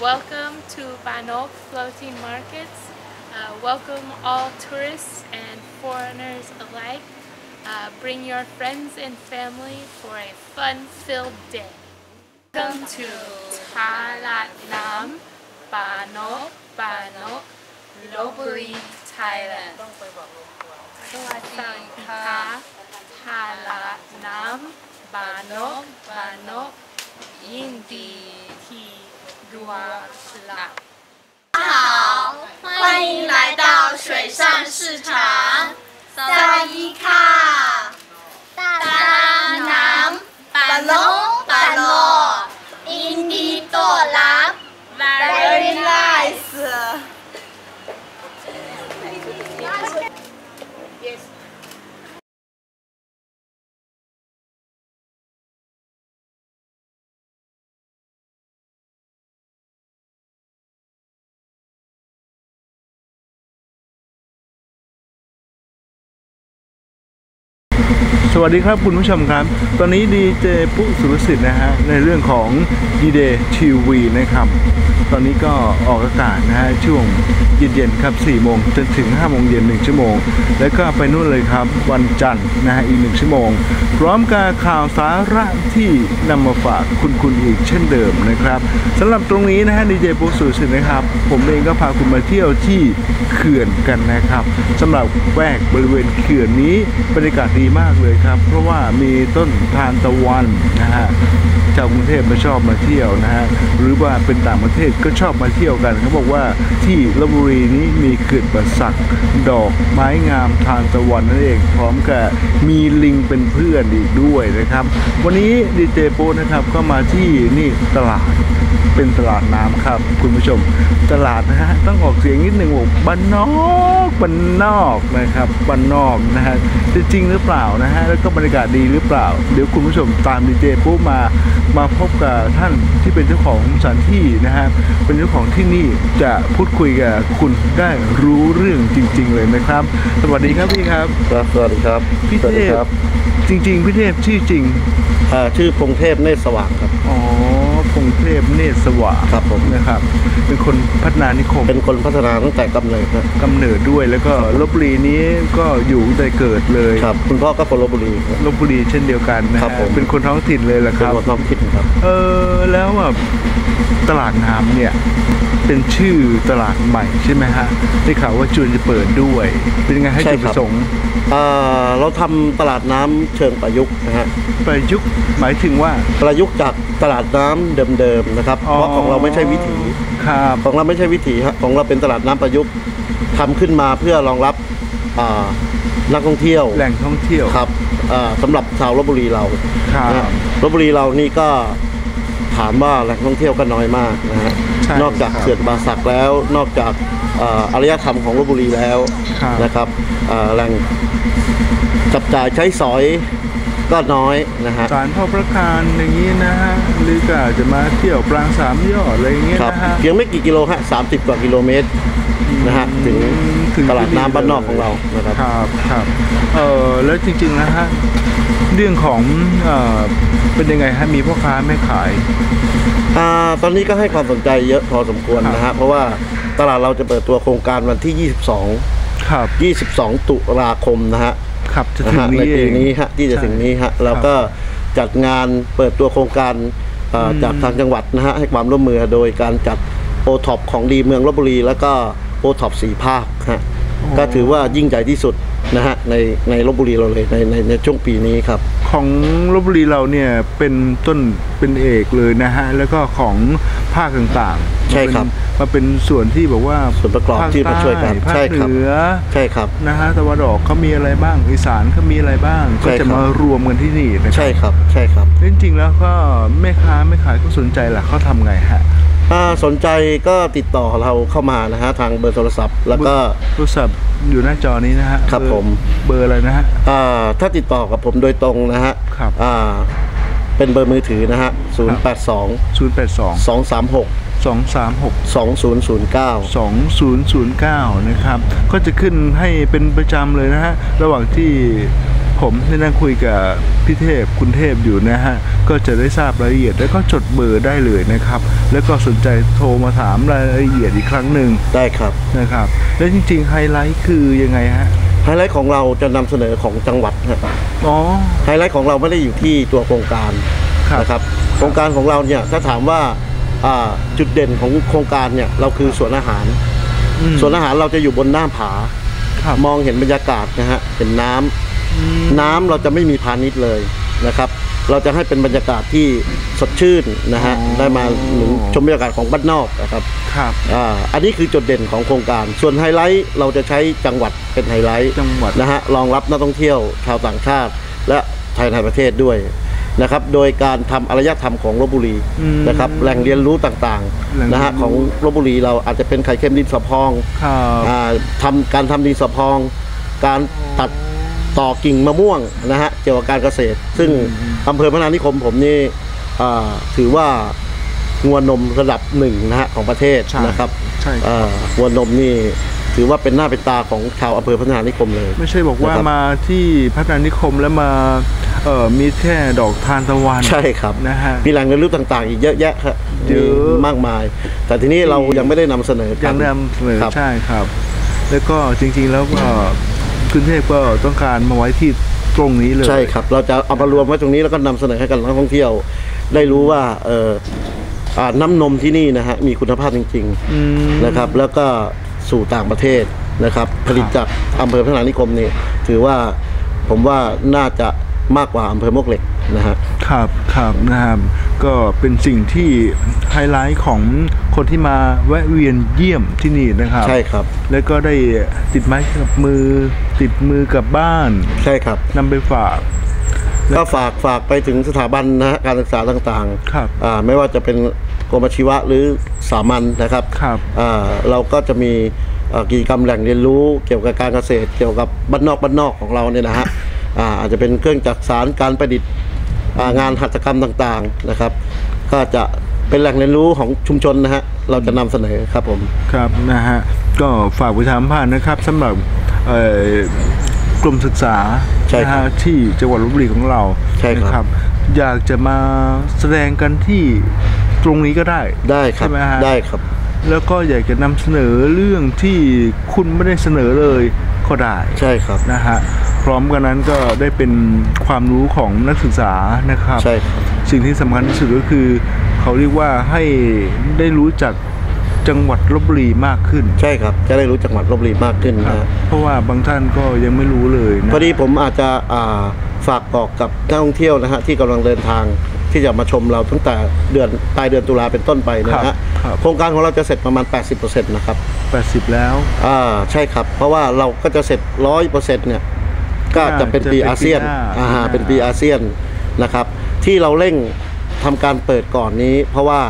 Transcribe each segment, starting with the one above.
Welcome to Banok Floating Markets. Uh, welcome all tourists and foreigners alike. Uh, bring your friends and family for a fun-filled day. Welcome to Talat Nam Banok Banok Loburi, Thailand. สวัสดีค่ะทาละน้ำบานกบานกยินดี 入啊，是啦。大家好，欢迎来到水上市场，在一卡，大南板龙。 สวัสดีครับคุณผู้ชมครับ ตอนนี้ดีเจปุ๊สุรสิทธิ์นะฮะในเรื่องของดีเดย์ทีวีนะครับ ตอนนี้ก็ออกอากาศนะฮะช่วงเย็นๆครับ4โมงจนถึง5โมงเย็น1ชั่วโมง แล้วก็ไปนู่นเลยครับวันจันทร์นะฮะอีก 1 ชั่วโมง พร้อมกับข่าวสาระที่นำมาฝากคุณคุณอีกเช่นเดิมนะครับสำหรับตรงนี้นะฮะดีเจปุ๊สุรสิทธิ์นะครับ ผมเองก็พาคุณมาเที่ยวที่เขื่อนกันนะครับสำหรับแวกบริเวณเขื่อนนี้บรรยากาศดีมากเลยครับ เพราะว่ามีต้นทานตะวันนะฮะชาวกรุงเทพมาชอบมาเที่ยวนะฮะหรือว่าเป็นต่างประเทศก็ชอบมาเที่ยวกันเขาบอกว่าที่ลบบุรีนี้มีเขื่อนประสักดอกไม้งามทานตะวันนั่นเองพร้อมกับมีลิงเป็นเพื่อนอีกด้วยนะครับ วันนี้ดีเจโปนะครับก็มาที่นี่ตลาด เป็นตลาดน้ำครับ คุณผู้ชมตลาดนะฮะต้องออกเสียงนิดหนึ่งบอกบ้านนอกบ้านนอกนะครับบ้านนอกนะฮะจะจริงหรือเปล่านะฮะแล้วก็บรรยากาศดีหรือเปล่า เดี๋ยวคุณผู้ชมตามดีเจปุ๊บมามาพบกับท่านที่เป็นเจ้าของสถานที่นะฮะเป็นเจ้าของที่นี่จะพูดคุยกับคุณได้รู้เรื่องจริง ๆ เลยนะครับ สวัสดีครับพี่ครับครับสวัสดีครับพี่สวัสเทดีพครับจริง ๆพี่เทพชื่อจริงอ่าชื่อพงเทพเนตรสว่างครับอ๋อพง เทพเนตรสว่างครับผม นะครับ เป็นคนพัฒนานิคมเป็นคนพัฒนาตั้งแต่กำเนิดนะกำเนิดด้วยแล้วก็ลบบุรีนี้ก็อยู่ตั้งแต่เกิดเลยครับ คุณพ่อก็คนลบบุรีครับ ลบบุรีเช่นเดียวกันนะฮะครับผม เป็นคนท้องถิ่นเลยแหละคเป็นรับ คนท้องถิ่นครับ เออแล้วแบบตลาดน้ำเนี่ย เป็นชื่อตลาดใหม่ใช่ไหมฮะได้ข่าวว่าจูนจะเปิดด้วย เป็นยังไงให้ใช่จุดคปรับ ระสงค์อ่าเราทำตลาดน้ำเชิงประยุกต์นะฮะประยุกต์หมายถึงว่า ประยุกต์จากตลาดน้ำเดิมๆนะครับเพราะของเราไม่ใช่วิถีครับของเราไม่ใช่วิถีฮะของเราเป็นตลาดน้ำประยุกต์ทำขึ้นมาเพื่อรองรับอ่านักท่องเที่ยวแหล่งท่องเที่ยว ครับอ่าสำหรับชาวลบบุรีเราครับนะลบบุรีเรานี่ก็ถามว่าแหล่งท่องเที่ยวก็น้อยมากนะฮะใช่นอกจากครับ เขื่อนป่าสักแล้ว นอกจากเอ่ออารยธรรมของลบบุรีแล้ว ครับ นะครับเอ่อแหล่งจับจ่ายใช้สอย ก็น้อยนะฮะสารพ่อพระคารอย่างนี้นะฮะหรือก็อาจจะมาเที่ยวปรางสามยอดอะไรอย่างเงี้ยครับนะฮะเพียงไม่กี่กิโลฮะสามสิบกว่ากิโลเมตรนะฮะถึงถึงตลาดน้ำบ้านนอกของเรานะครับครับครับเออแล้วจริงๆนะฮะเรื่องของเออเป็นยังไงฮะมีพ่อค้าแม่ขายอ่าตอนนี้ก็ให้ความสนใจเยอะพอสมควรนะครัฮะบเพราะว่าตลาดเราจะเปิดตัวโครงการวันที่ 22 ครับ 22 ตุลาคมนะฮะ ครับจะนะถึงฮะในนี้เอปีงนี้ฮะที่จะถึงนี้ฮะแล้วก็จัดงานเปิดตัวโครงการเอ่ออมจากทางจังหวัดนะฮะให้ความร่วมมือโดยการจัดโอท็อปของดีเมืองลบบุรี แล้วก็โอท็อปสีภาคฮะก็ถือว่ายิ่งใหญ่ที่สุดนะฮะในในลบบุรีเราเลยในในในช่วงปีนี้ครับ ของลบบุรีเราเนี่ยเป็นต้นเป็นเอกเลยนะฮะแล้วก็ของภาคต่างๆ ใช่ครับมาเป็นส่วนที่แบบว่าส่วนประกอบภาคที่มาช่วยกันใต้ภาคใช่ครับเหนือใช่ครับนะฮะตะวันออกเขามีอะไรบ้างอีสานเขามีอะไรบ้างใช่ก็ครับจะมารวมกันที่นี่นะครัใช่ครับใช่ครับจริงๆแล้วก็แม่ค้าแม่ขายก็สนใจแหละเขาทำไงฮะ ถ้าสนใจก็ติดต่อเราเข้ามานะฮะทางเบอร์โทรศัพท์ แล้วก็โทรศัพท์อยู่หน้าจอนี้นะฮะครับเอผมเบอร์อะไรนะฮะอ่าถ้าติดต่อกับผมโดยตรงนะฮะครับอ่าเป็นเบอร์มือถือนะฮะ0 8 2 0 8 2 2 3 6 2 3 6 2 0 0 9 2009 นะครับ ก็จะขึ้นให้เป็นประจำเลยนะฮะ ระหว่างที่พ ผมได้นั่งคุยกับพี่เทพคุณเทพอยู่นะฮะ ก็จะได้ทราบรายละเอียดแล้วก็จดเบอร์ได้เลยนะครับ แล้วก็สนใจโทรมาถามรายละเอียดอีกครั้งหนึ่งได้ครับนะครับ แล้วจริงๆไฮไลท์คือยังไงฮะไฮไลท์ของเราจะนำเสนอของจังหวัดฮะอ๋อไฮไลท์ของเราไม่ได้อยู่ที่ตัวโครงการครับนะครับโครงการของเราเนี่ยถ้าถามว่าอ่าจุดเด่นของโครงการเนี่ยเราคือสวนอาหารอืมสวนอาหารเราจะอยู่บนหน้าผาครับมองเห็นบรรยากาศนะฮะเห็นน้ำอืม น้ำเราจะไม่มีพาณิชย์เลยนะครับ เราจะให้เป็นบรรยากาศที่สดชื่นนะฮะได้มาเหมือนชมบรรยากาศของบ้านนอกนะครับครับอ่าอันนี้คือจุดเด่นของโครงการ ส่วนไฮไลท์เราจะใช้จังหวัดเป็นไฮไลท์จังหวัดนะฮะรองรับนักท่องเที่ยวชาวต่างชาติ และไทยในประเทศด้วยนะครับโดยการทำอารยธรรมของลบบุรีอืมนะครับแหล่งเรียนรู้ต่างแหล่งๆนะฮะเรียนรู้ของลบบุรีเราอาจจะเป็นไข่เค็มดินสอพองครับอ่าทำการทำดินสอพอง การตัด ต่อกิ่งมะม่วงนะฮะเกี่ยวกับการเกษตร ซึ่งอำเภอพนานิคมผมนี่อ่าถือว่างวนมระดับหนึ่งนะฮะของประเทศใช่นะครับใช่ครับอ่างวนมนี่ถือว่าเป็นหน้าเป็นตาของชาวอำเภอพนานิคมเลย ไม่ใช่บอกว่านะครับมาที่พัฒนานิคมแล้วมาเอ่อมีแค่ดอกทานตะวันใช่ครับนะฮะมีแหล่งเรียนรู้ต่างๆ อีกเยอะแยะครับเยอะมีมากมาย แต่ทีนี้เรายังไม่ได้นำเสนอกัยังนำเสนอครับใช่ครับ แล้วก็จริงๆแล้วก็ คุณเทพก็ต้องการมาไว้ที่ตรงนี้เลย ใช่ครับ เราจะเอามารวมไว้ตรงนี้แล้วก็นำเสนอให้กับนักท่องเที่ยว ได้รู้ว่าเอออ่าน้ำนมที่นี่นะฮะมีคุณภาพจริงอืมๆนะครับ แล้วก็สู่ต่างประเทศนะครับ ผลิตจากอำเภอพัฒนานิคมนี่ถือว่าผมว่าน่าจะ มากกว่าอำเภอมวกเหล็กนะฮะครับครับนะครับก็เป็นสิ่งที่ไฮไลท์ของคนที่มาแวะเวียนเยี่ยมที่นี่นะครับ ใช่ครับ แล้วก็ได้ติดไม้กับมือ ติดมือกลับบ้านใช่ครับนำไปฝากก็ฝากฝากไปถึงสถาบันนะฮะการศึกษาต่างครับอ่าไม่ว่าจะเป็นกรมอาชีวะหรือสามัญนะครับครับอ่าเราก็จะมีอ่ากิจกรรมแหล่งเรียนรู้เกี่ยวกับการเกษตร เกี่ยวกับบ้านนอกบ้านนอกของเราเนี่ยนะฮะ อ่าอาจจะเป็นเครื่องจักสารการประดิษฐ์อ่างานหัตถกรรมต่างๆนะครับ ก็จะเป็นแหล่งเรียนรู้ของชุมชนนะฮะเราจะนำเสนอครับผมครับนะฮะก็ฝากประชาสัมพันธ์นะครับสำหรับเอ่อกลุ่มศึกษาใช่ครับนะฮะที่จังหวัดลบบุรีของเราใช่ครับนะอยากจะมาแสดงกันที่ตรงนี้ก็ได้ได้ครับใช่ไหมฮะได้ครับ แล้วก็อยากจะนำเสนอเรื่องที่คุณไม่ได้เสนอเลยก็ได้ใช่ครับนะฮะ พร้อมกันนั้นก็ได้เป็นความรู้ของนักศึกษานะครับ ใช่ครับสิ่งที่สำคัญที่สุดก็คือ เขาเรียกว่าให้ได้รู้จักจังหวัดลบบุรีมากขึ้น ใช่ครับ จะได้รู้จังหวัดลบบุรีมากขึ้นคนะรับฮะเพราะว่าบางท่านก็ยังไม่รู้เลยนะพอดีผมอาจจะอ่าฝากบอกกับนักท่องเที่ยวนะฮะที่กำลังเดินทางที่จะมาชมเราตั้งแต่เดือนปลายเดือนตุลาเป็นต้นไปนะฮะครับโครงการของเราจะเสร็จประมาณ 80%นะครับ 80 แล้วอ่าใช่ครับ เพราะว่าเราก็จะเสร็จ 100%เนี่ย ก็จะเป็นปีจะเป็นปีอาเซียนหน้าอ่าปีหน้าเป็นปีอาเซียนนะครับ ที่เราเร่งทำการเปิดก่อนนี้ เพราะว่า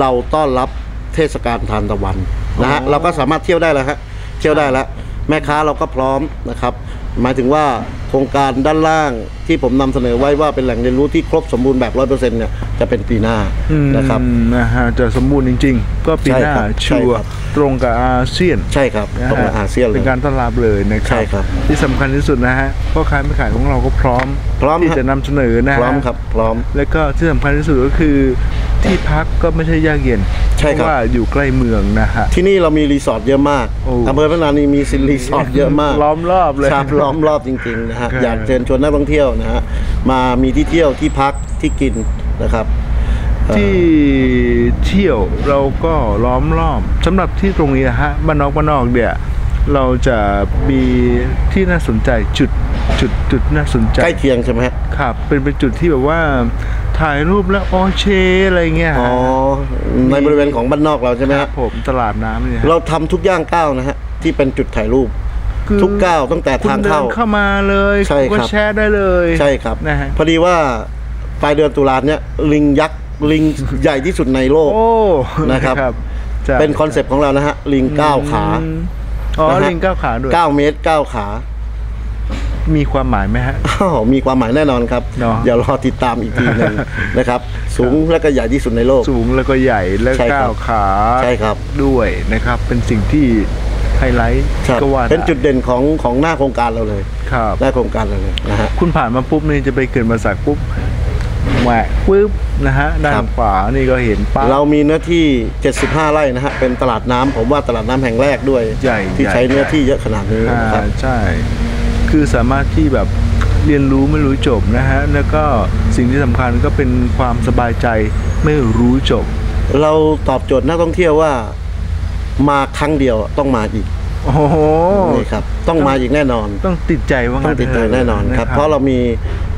เราต้อนรับเทศกาลทานตะวันนะฮะเราก็สามารถเที่ยวได้แล้วฮะเที่ยวได้แล้วแม่ค้าเราก็พร้อมนะครับ หมายถึงว่าโครงการด้านล่างที่ผมนำเสนอไว้ว่าเป็นแหล่งเรียนรู้ที่ครบสมบูรณ์แบบ100%เนี่ยจะเป็นปีหน้าอืมนะครับนะฮะจะสมบูรณ์จริง ๆ ก็ปีหน้าใช่ครับชัวร์ใช่ครับตรงกับอาเซียนใช่ครับนะตรงกับฮะอาเซียนเลเป็ยนการต้อนรับเลยนะครัใช่ครับ ที่สำคัญที่สุดนะฮะพ่อค้าแม่ขายของเราก็พร้อม พร้อมที่ฮะจะนำเสนอนะฮะพร้อมครับพร้อม แล้วก็ที่สำคัญที่สุดก็คือ ที่พักก็ไม่ใช่ยากเย็นใช่ครับเพราะว่าอยู่ใกล้เมืองนะฮะ ที่นี่เรามีรีสอร์ทเยอะมากโอ้ อำเภอพนานีมีซินรีสอร์ทเยอะมาก ล้อมรอบเลย ครับล้อมรอบจริงๆนะฮะครับ อยากเชิญชวนนักท่องเที่ยวนะฮะมามีที่เที่ยวที่พักที่กินนะครับเอ่อ ที่เที่ยวเราก็ล้อมรอบสำหรับที่ตรงนี้นะฮะบ้านนอกบ้านนอกเนี่ยเราจะมีที่น่าสนใจจุดจุดจุดน่าสนใจ ใกล้เคียงใช่ไหมฮะ ครับเป็นเป็นจุดที่แบบว่า ถ่ายรูปแล้วโอเชอะไรเงี้ยอ๋อฮะในบริเวณของบ้านนอกเราใช่ไหมครัฮะบผมตลาดน้ำเนี่ยฮะเราทำทุกย่างก้าวนะฮะที่เป็นจุดถ่ายรูปคือทุกก้าวตั้งแต่คุณทางเดิเข้านเข้ามาเลยใช่คุณก็ครับแชร์ได้เลยใช่ครับนะฮะพอดีว่าปลายเดือนตุลาเนี่ยลิงยักษ์ลิงใหญ่ที่สุดในโลกโอ้นะครับใช่เป็นคอนเซปต์ของเรานะฮะลิงเก้าขาอืมอ๋อนะฮะลิงเก้าขาด้วยเก้าเมตรเก้าขา มีความหมายไหมฮะอ้าวมีความหมายแน่นอนครับเนอะเดี๋ยวรอติดตามอีกทีหนึงนะครับ สูงและก็ใหญ่ที่สุดในโลก สูงแล้วก็ใหญ่และใช่ครับก้าวขาใช่ครับด้วยนะครับ เป็นสิ่งที่ไฮไลท์ครับก็ว่าเป็นจุดไเด่นของของหน้าโครงการเราเลยครับหน้าโครงการเราเลยนะฮะคุณผ่านมาปุ๊บนี่จะไปเกินมาสักปุ๊บแหวกปุ๊บนะฮะด้าครันบขวานี่ก็เห็นปั๊บเรามีเนื้อที่ 75 ไร่นะฮะเป็นตลาดน้ำผมว่าตลาดน้ำแห่งแรกด้วยใหญ่ที่ใหญ่ใช้เนื้อใหญ่ที่เยอะขนาดนี้อ่านะครับใช่ คือสามารถที่แบบเรียนรู้ไม่รู้จบนะฮะ แล้วก็สิ่งที่สำคัญก็เป็นความสบายใจไม่รู้จบ เราตอบโจทย์นักท่องเที่ยวว่า มาครั้งเดียวต้องมาอีกโอ้โหนี่ครับ ต้องมาอีกแน่นอน ต้องติดใจว่าต้องติดใจแน่นอนครับ เพราะเรามี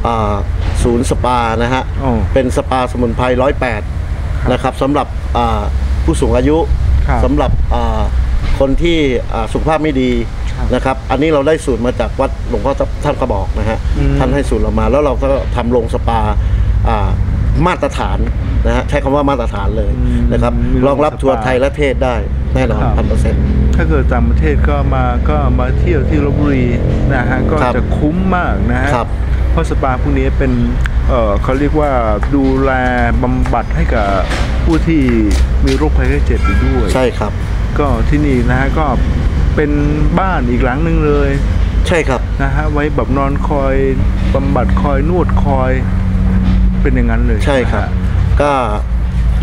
อ่าศูนย์สปานะฮะโอ้เป็นสปาสมุนไพรร้อยแปดนะครับสำหรับอ่าผู้สูงอายุครับสำหรับอ่าคนที่อ่าสุขภาพไม่ดีครับ นะครับ อันนี้เราได้สูตรมาจากวัดหลวงพ่อท่านกระบอกนะฮะอืมท่านให้สูตรเรามา แล้วเราก็ทำโรงสปาอ่ามาตรฐานนะฮะใช้คำว่ามาตรฐานเลยนะครับมีโรองรับทัวร์ไทยและเทศได้แน่นอนครับพันเปอร์เซ็นต์ถ้าเกิดต่างประเทศก็มาก็มาเที่ยวที่ลบบุรีนะฮะก็ครับจะคุ้มมากนะฮะครับเพราะสปาพวกนี้เป็นเออเขาเรียกว่าดูแลบำบัดให้กับผู้ที่มีโรคภัยไข้เจ็บอยู่ด้วย ใช่ครับ ก็ที่นี่นะฮะก็ เป็นบ้านอีกหลังหนึ่งเลย ใช่ครับนะฮะไว้แบบนอนคอยบำบัดคอยนวดคอย เป็นอย่างนั้นเลยใช่ครับ นะฮะ ก็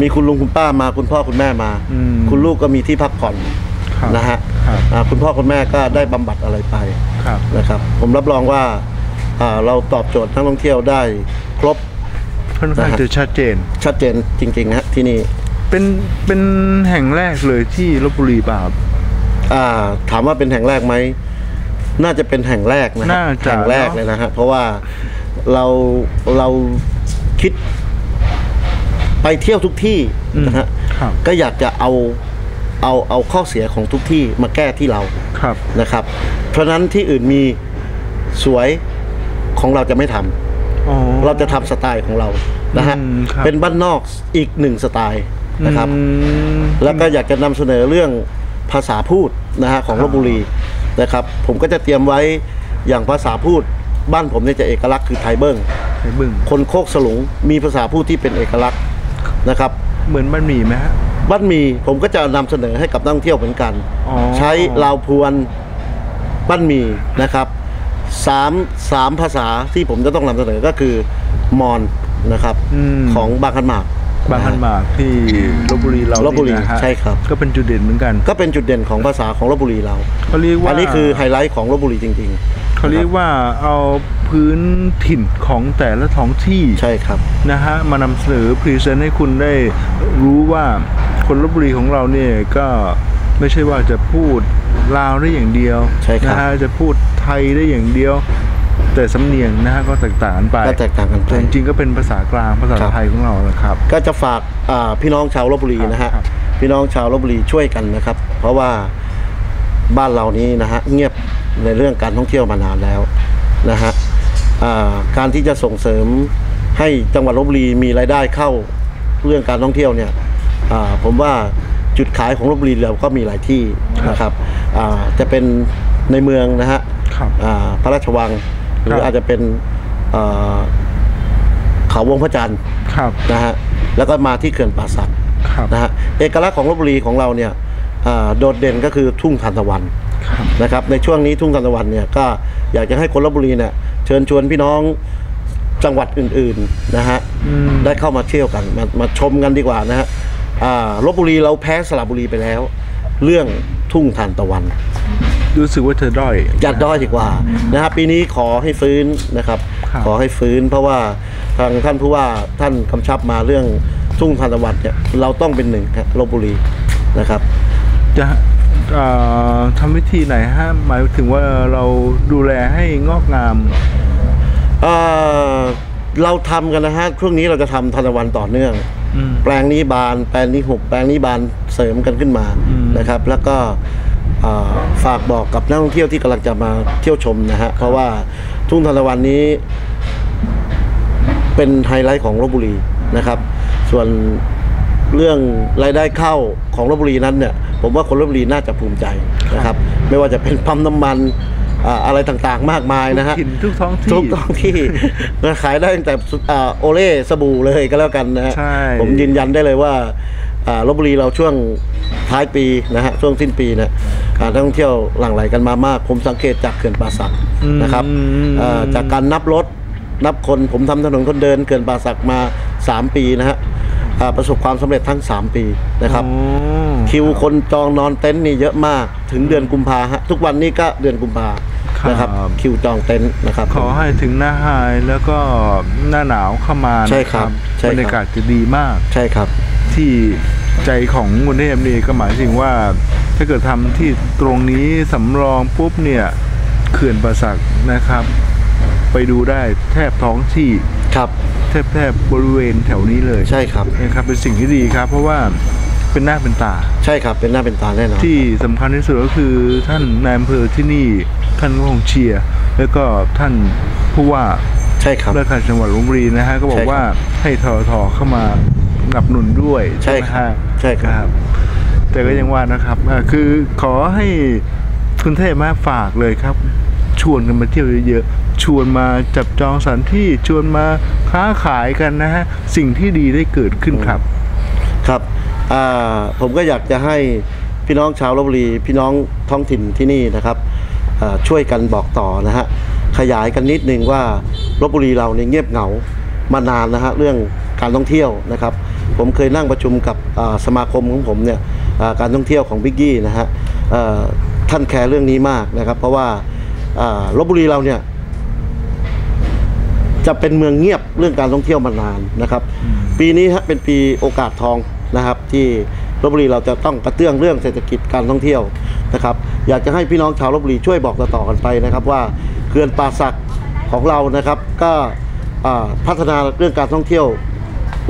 มีคุณลุงคุณป้ามาคุณพ่อคุณแม่มา อืม คุณลูกก็มีที่พักผ่อนครับนะฮะครับอ่าคุณพ่อคุณแม่ก็ได้บำบัดอะไรไปครับ นะครับ ผมรับรองว่าอ่าเราตอบโจทย์นักท่องเที่ยวได้ครบ ค่อนข้างนะฮะจะชัดเจน ชัดเจนจริงๆฮะที่นี่ เป็นเป็นแห่งแรกเลยที่ลบบุรีเปล่าครับ อ่า ถามว่าเป็นแห่งแรกไหม น่าจะเป็นแห่งแรกนะฮะน่าจะแห่งแรกเนอะเลยนะฮะ เพราะว่าเราเราคิดไปเที่ยวทุกที่นะฮะครับก็อยากจะเอาเอาเอาข้อเสียของทุกที่มาแก้ที่เราครับนะครับ เพราะฉะนั้นที่อื่นมีสวยของเราจะไม่ทำอ๋อเราจะทำสไตล์ของเรานะฮะอืมครับเป็นบ้านนอกอีกหนึ่งสไตล์นะครับอืมแล้วก็อยากจะนำเสนอเรื่อง ภาษาพูดนะฮะของครัลบบบุรีนะครับ ผมก็จะเตรียมไว้อย่างภาษาพูดบ้านผมเนี่ยจะเอกลักษณ์คือไทยเบิ้งไอ้บึ้งคนโคกสลุงมีภาษาพูดที่เป็นเอกลักษณ์นะครับ เหมือนบ้านหมี่ไหมฮะบ้านหมีผมก็จะนำเสนอให้กับนักท่องเที่ยวเหมือนกันอ๋อใช้ลาวพวนบ้านหมีนะครับสามสามภาษาที่ผมจะต้องนำเสนอก็คือมอญนะครับอืมของบางขันหมาก บางขันหมากที่ลบบุรีเราลพบุรีนี่นะฮะใช่ครับ ก็เป็นจุดเด่นเหมือนกันก็เป็นจุดเด่นของภาษาของลบบุรีเราเขาเรียกว่าอันนี้คือไฮไลท์ของลบบุรีจริงๆเขาเรียกว่าเอาพื้นถิ่นของแต่ละท้องที่ใช่ครับ นะฮะมานำเสนอพรีเซนต์ให้คุณได้รู้ว่าคนลบบุรีของเราเนี่ยก็ไม่ใช่ว่าจะพูดลาวได้อย่างเดียวใช่ครับ นะฮะจะพูดไทยได้อย่างเดียว แต่สำเนียงนะฮะก็แตกต่างกันไปก็แตกต่างกันไปแต่จริงๆก็เป็นภาษากลางภาษาครับไทยของเรานะครับ ก็จะฝากอ่าพี่น้องชาวลบบุรีนะฮะครับพี่น้องชาวลบบุรีช่วยกันนะครับ เพราะว่าบ้านเรานี้นะฮะเงียบในเรื่องการท่องเที่ยวมานานแล้วนะฮะอ่าการที่จะส่งเสริมให้จังหวัดลบบุรีมีรายได้เข้าเรื่องการท่องเที่ยวเนี่ยอ่าผมว่าจุดขายของลบบุรีเราก็มีหลายที่นะครับอ่าจะเป็นในเมืองนะฮะครับอ่าพระราชวัง หรืคอรับอาจจะเป็นอ่าเขาวงพระจันทร์ครับนะฮะแล้วก็มาที่เขื่อนป่าสักครับนะฮะเอกลักษณ์ของลบบุรีของเราเนี่ยอ่าโดดเด่นก็คือทุ่งทานตะวันครับนะครับในช่วงนี้ทุ่งทานตะวันเนี่ยก็อยากจะให้คนลบบุรีเนี่ยเชิญชวนพี่น้องจังหวัดอื่นๆนะฮะอืมได้เข้ามาเที่ยวกันมามาชมกันดีกว่านะฮะอ่าลบบุรีเราแพ้สระบุรีไปแล้ว เรื่องทุ่งทานตะวัน รู้สึกว่าเธอด้อยยัดด้อยดีกว่านะครับปีนี้ขอให้ฟื้นนะครับครับ ขอให้ฟื้น เพราะว่าทางท่านผู้ว่าท่านกำชับมาเรื่องทุ่งทานตะวันเนี่ยเราต้องเป็นหนึ่งครับลบบุรีนะครับ จะเอ่อทำวิธีไหนฮะหมายถึงว่าเราดูแลให้งอกงามเอ่อเราทำกันนะฮะช่วงนี้เราจะทำทานตะวันต่อเนื่องอืมแปลงนี้บานแปลงนี้หกแปลงนี้บานเสริมกันขึ้นมาอืมนะครับ แล้วก็เอ่อ ฝากบอกกับนักท่องเที่ยวที่กำลังจะมาเที่ยวชมนะฮะเพราะว่าทุ่งทานตะวันนี้ เป็นไฮไลท์ของลบบุรีนะครับ ส่วนเรื่องรายได้เข้าของลบบุรีนั้นเนี่ยผมว่าคนลบบุรีน่าจะภูมิใจนะครับ ไม่ว่าจะเป็นปั๊มน้ำมันอ่าอะไรต่างๆ มากมายนะฮะทุกถิ่นทุกท้องที่ทุกท้องที่นะขายได้ตั้งแต่สุดอ่าโอเล่สบู่เลยก็แล้วกันนะฮะใช่ผมยืนยันได้เลยว่าอ่า ลบบุรีเราช่วงท้ายปีนะฮะช่วงสิ้นปีเนี่ยการท่องเที่ยวหลั่งไหลกันมามาก ผมสังเกตจากเขื่อนป่าสักอืมนะครับเอ่อจากการนับรถนับคนผมทำถนนคนเดินเขื่อนป่าสักมา 3 ปีนะฮะอ่าประสบความสำเร็จทั้ง 3 ปีนะครับโอ้คิวคนจองนอนเต็นท์นี่เยอะมากถึงเดือนกุมภาฮะทุกวันนี้ก็เดือนกุมภานะครับคิวจองเต็นท์นะครับขอให้ถึงหน้าไฮแล้วก็หน้าหนาวเข้ามาใช่ครับนะใช่ครับบรรยากาศจะดีมากใช่ครับ ที่ใจของกรุงเทพนี่ก็หมายถึงว่า ถ้าเกิดทำที่ตรงนี้สำรองปุ๊บเนี่ยเขื่อนประสักนะครับ ไปดูได้แทบท้องที่ครับแทบแทบบริเวณแถวนี้เลยใช่ครับนะครับ เป็นสิ่งที่ดีครับ เพราะว่าเป็นหน้าเป็นตา ใช่ครับเป็นหน้าเป็นตาแน่นอนที่สำคัญที่สุดก็คือท่านนายอำเภอที่นี่ท่านก็คงเชียร์แล้วก็ท่านผู้ว่าใช่ครับราชการจังหวัดลบบุรีนะฮะก็บอใช่กครับว่าให้ททเข้ามาส นับสนุนด้วยใช่ไหมครับฮะใช่ครับ แต่ก็ยังว่านะครับอ่าคือขอให้คุณเทพมาฝากเลยครับ ชวนกันมาเที่ยวเยอะๆชวนมาจับจองสถานที่ชวนมาค้าขายกันนะฮะสิ่งที่ดีได้เกิดขึ้นครับ ครับอ่าผมก็อยากจะให้พี่น้องชาวลบบุรี พี่น้องท้องถิ่นที่นี่นะครับอ่าช่วยกันบอกต่อนะฮะขยายกันนิดนึงว่าลบบุรีเราเนี่ยเงียบเหงามานานนะฮะเรื่องการท่องเที่ยวนะครับ ผมเคยนั่งประชุมกับอ่าสมาคมของผมเนี่ยอ่าการท่องเที่ยวของบิ๊กกี้นะฮะเอ่อท่านแคร์เรื่องนี้มากนะครับ เพราะว่าอ่าลบบุรีเราเนี่ยจะเป็นเมืองเงียบเรื่องการท่องเที่ยวมานานนะครับ ปีนี้ฮะเป็นปีโอกาสทองนะครับ ที่ลบบุรีเราจะต้องกระเตื้องเรื่องเศรษฐกิจการท่องเที่ยวนะครับ อยากจะให้พี่น้องชาวลบบุรีช่วยบอกต่อๆกันไปนะครับ ว่าเขื่อนป่าสักของเรานะครับ ก็อ่าพัฒนาเรื่องการท่องเที่ยว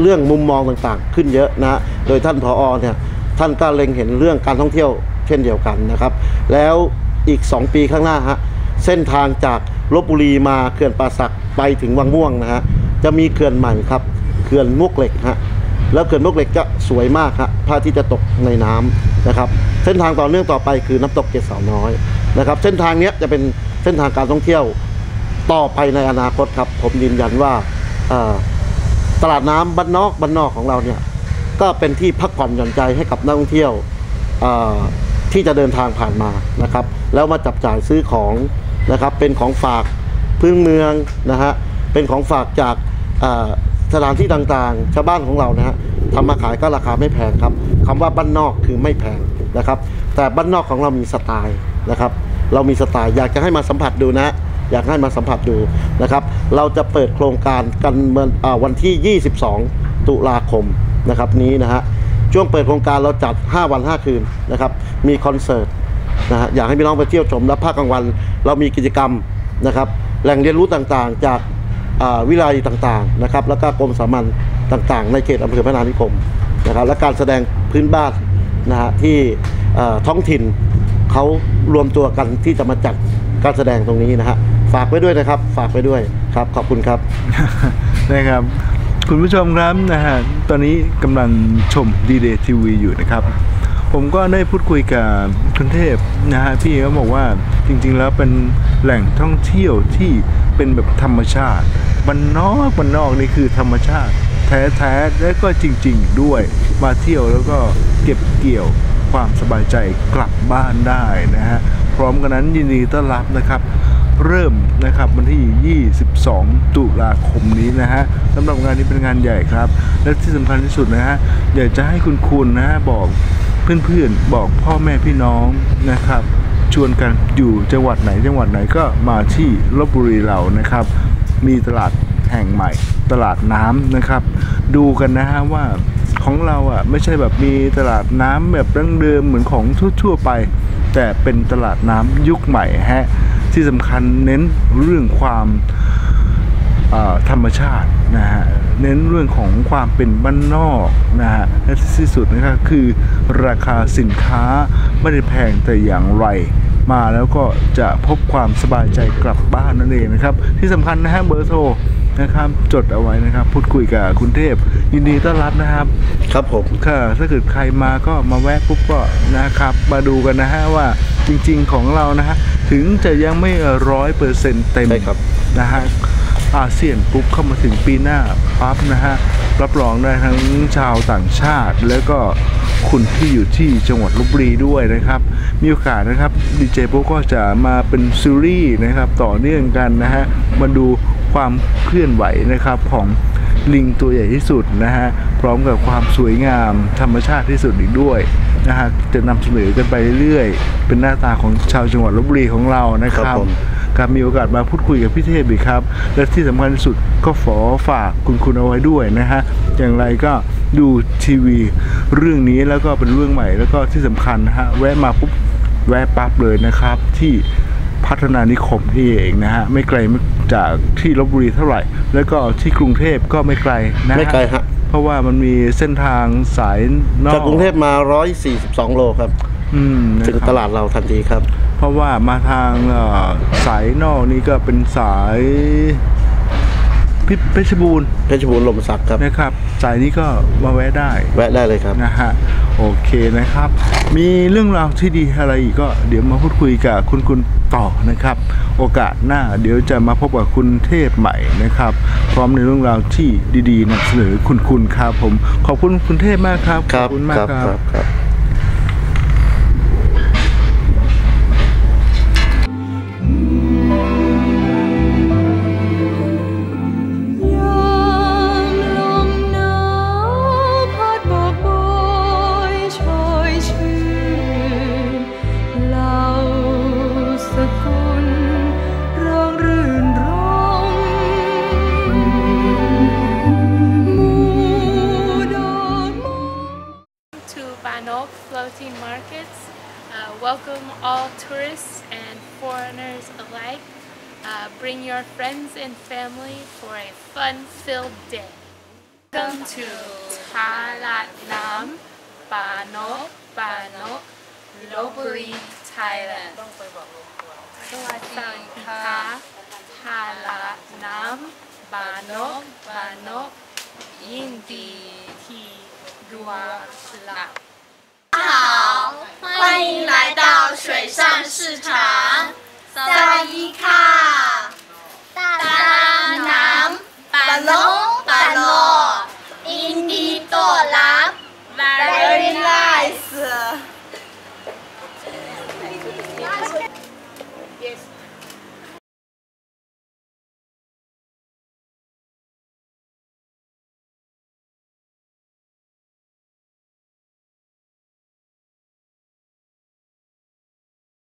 เรื่องมุมมองต่างๆ ขึ้นเยอะนะ โดยท่านผอเนี่ยท่านก็เล็งเห็นเรื่องการท่องเที่ยวเช่นเดียวกันนะครับ แล้วอีก 2 ปีข้างหน้าฮะเส้นทางจากลบบุรีมาเขื่อนป่าสักไปถึงวังม่วงนะฮะจะมีเขื่อนใหม่ครับเขื่อนมวกเหล็กฮะแล้วเขื่อนมวกเหล็กจะสวยมากฮะพระอาที่จะตกในน้ำนะครับ เส้นทางต่อเนื่องต่อไปคือน้ำตกเกศสาวน้อยนะครับ เส้นทางนี้จะเป็นเส้นทางการท่องเที่ยวต่อไปในอนาคตครับ ผมยืนยันว่า ตลาดน้ำบ้านนอกบ้านนอกของเราเนี่ยก็เป็นที่พักผ่อนหย่อนใจให้กับนักท่องเที่ยวที่จะเดินทางผ่านมานะครับ แล้วมาจับจ่ายซื้อของนะครับ เป็นของฝากพื้นเมืองนะฮะเป็นของฝากจากสถานที่ต่างๆ ชาวบ้านของเรานะฮะทำมาขายก็ราคาไม่แพงครับคำว่าบ้านนอกคือไม่แพงนะครับ แต่บ้านนอกของเรามีสไตล์นะครับ เรามีสไตล์อยากจะให้มาสัมผัสดูนะ อยากให้มาสัมผัสดูนะครับ เราจะเปิดโครงการกันเมื่อวันที่ 22 ตุลาคมนะครับนี้นะฮะช่วงเปิดโครงการเราจัด 5 วัน 5 คืนนะครับ มีคอนเสิร์ตนะฮะอยากให้พี่น้องไปเที่ยวชมและภาคกลางวัน เรามีกิจกรรมนะครับ แหล่งเรียนรู้ต่างๆ จากวิไลยต่างๆนะครับ แล้วก็กรมสามัญต่างๆ ในเขตอำเภอพนานิคมนะครับ และการแสดงพื้นบ้านนะฮะที่ท้องถิ่นเขารวมตัวกันที่จะมาจัดการแสดงตรงนี้นะฮะ ฝากไว้ด้วยนะครับ ฝากไว้ด้วยครับ ขอบคุณครับนะครับ คุณผู้ชมครับนะฮะตอนนี้กำลังชมดีเดย์ทีวีอยู่นะครับ ผมก็ได้พูดคุยกับคุณเทพนะฮะพี่เขาบอกว่าจริงๆแล้วเป็นแหล่งท่องเที่ยวที่เป็นแบบธรรมชาติบันนอกบันนอกนี่คือธรรมชาติ แท้ๆและก็จริง ๆ ด้วยมาเที่ยวแล้วก็เก็บเกี่ยวความสบายใจกลับบ้านได้นะฮะพร้อมกันนั้นยินดีต้อนรับนะครับ เริ่มนะครับวันที่ 22 ตุลาคมนี้นะฮะสำหรับงานนี้เป็นงานใหญ่ครับ และที่สำคัญที่สุดนะฮะอยากจะให้คุณคุณนะฮะบอกเพื่อนๆ บอกพ่อแม่พี่น้องนะครับ ชวนกันอยู่จังหวัดไหนจังหวัดไหนก็มาที่ลบบุรีเรานะครับ มีตลาดแห่งใหม่ตลาดน้ำนะครับ ดูกันนะฮะว่าของเราอะไม่ใช่แบบมีตลาดน้ำแบบดั้งเดิมเหมือนของทั่วๆไป แต่เป็นตลาดน้ำยุคใหม่ฮะ ที่สำคัญเน้นเรื่องความธรรมชาตินะฮะเน้นเรื่องของความเป็นบ้านนอกนะฮะและที่สุดนะครับคือราคาสินค้าไม่ได้แพงแต่อย่างไรมาแล้วก็จะพบความสบายใจกลับบ้านนั่นเองนะครับ ที่สำคัญนะฮะเบอร์โทร นะครับ จดเอาไว้นะครับ พูดคุยกับคุณเทพ ยินดีต้อนรับนะครับ ครับผมค่ะถ้าเกิดใครมาก็มาแวะปุ๊บก็นะครับ มาดูกันนะฮะว่าจริง ๆของเรานะฮะถึงจะยังไม่ร้อยเปอร์เซ็นต์เต็มใช่ครับนะฮะอาเซียนปุ๊บเข้ามาถึงปีหน้าปั๊บนะฮะรับรองได้ทั้งชาวต่างชาติแล้วก็ คุณที่อยู่ที่จังหวัดลบบุรีด้วยนะครับ มีโอกาสนะครับดีเจโป๊ก็จะมาเป็นซีรีส์นะครับต่อเนื่องกันนะฮะมาดูความเคลื่อนไหวนะครับของลิงตัวใหญ่ที่สุดนะฮะพร้อมกับความสวยงามธรรมชาติที่สุดอีกด้วยนะฮะจะนำเสนอกันไปเรื่อยๆ เป็นหน้าตาของชาวจังหวัดลบบุรีของเรานะครัรับ การมีโอกาสมาพูดคุยกับพี่เทพอีกครับ และที่สำคัญที่สุดก็ขอฝากคุณคุณเอาไว้ด้วยนะฮะอย่างไรก็ดูทีวีเรื่องนี้แล้วก็เป็นเรื่องใหม่ แล้วก็ที่สำคัญนะฮะแวะมาปุ๊บแวะปั๊บเลยนะครับที่พัฒนานิคมนี่เองนะฮะไม่ไกลจากที่ลบบุรีเท่าไหร่ แล้วก็ที่กรุงเทพก็ไม่ไกลนะไม่ไกลฮะเพราะว่ามันมีเส้นทางสายนอกจากกรุงเทพมา 142 โลครับอืมนะถึงครับตลาดเราทันทีครับ เพราะว่ามาทางเอ่อสายนอกนี่ก็เป็นสายพิเพชรบูรณ์เพชรบูรณ์ลมศักดิ์ครับนะครับ สายนี้ก็มาแวะได้ แวะได้เลยครับนะฮะโอเคนะครับ มีเรื่องราวที่ดีอะไรอีกก็เดี๋ยวมาพูดคุยกับคุณคุณต่อนะครับ โอกาสหน้าเดี๋ยวจะมาพบกับคุณเทพใหม่นะครับ พร้อมในเรื่องราวที่ดีๆนำเสนอคุณคุณครับผมขอบคุณคุณเทพมากครับคขรัอบบคุณมากครับ halanam banok。大家好，欢迎来到水上市场，在一卡，大南巴龙。